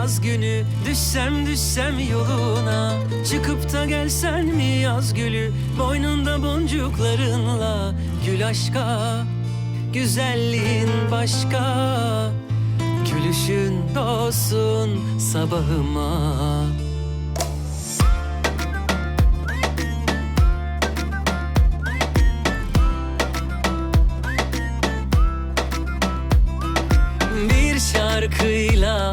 yaz günü. Düşsem düşsem yoluna Çıkıp da gelsen mi yaz gülü? Boynunda boncuklarınla Gül aşka Güzelliğin başka. Gülüşün doğsun sabahıma. Bir şarkıyla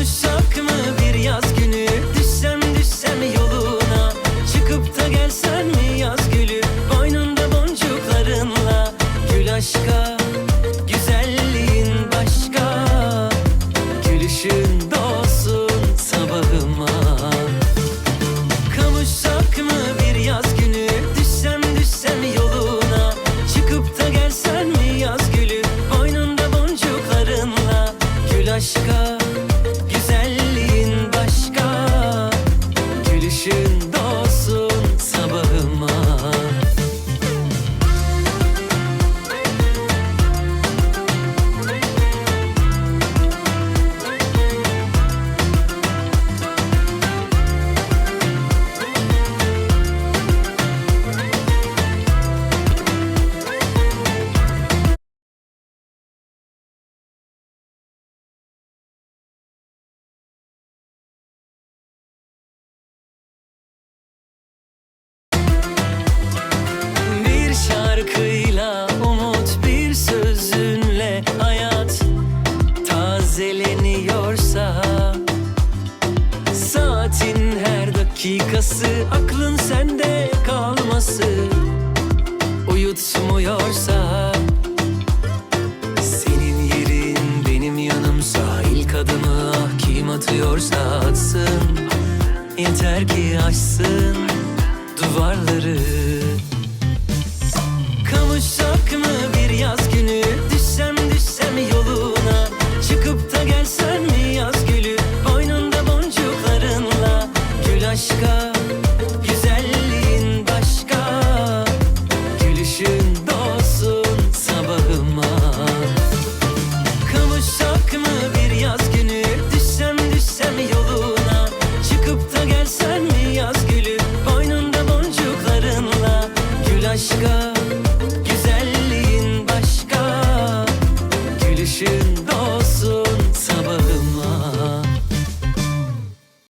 Kavuşsak mı bir yaz günü? Düşsem düşsem yoluna. Çıkıp da gelsen mi yaz gülü? Boynunda boncuklarınla. Gül aşka Güzelliğin başka. Gülüşün doğsun sabahıma. Kavuşsak mı bir yaz günü? Düşsem düşsem yoluna. Çıkıp da gelsen mi yaz gülü? Boynunda boncuklarınla. Gül aşka şarkıyla umut bir sözünle hayat tazeleniyorsa Saatin her dakikası aklın sende kalması Uyutmuyorsa Senin yerin benim yanımsa ilk adımı ah kim atıyorsa atsın. Yeter ki aşsın duvarları Gül aşka Güzelliğin başka. Gülüşün doğsun sabahıma Kavuşsak mı bir yaz günü? Düşsem düşsem yoluna. Çıkıp da gelsen mi yaz gülü? Boynunda boncuklarınla. Gül aşka Güzelliğin başka. Gülüşün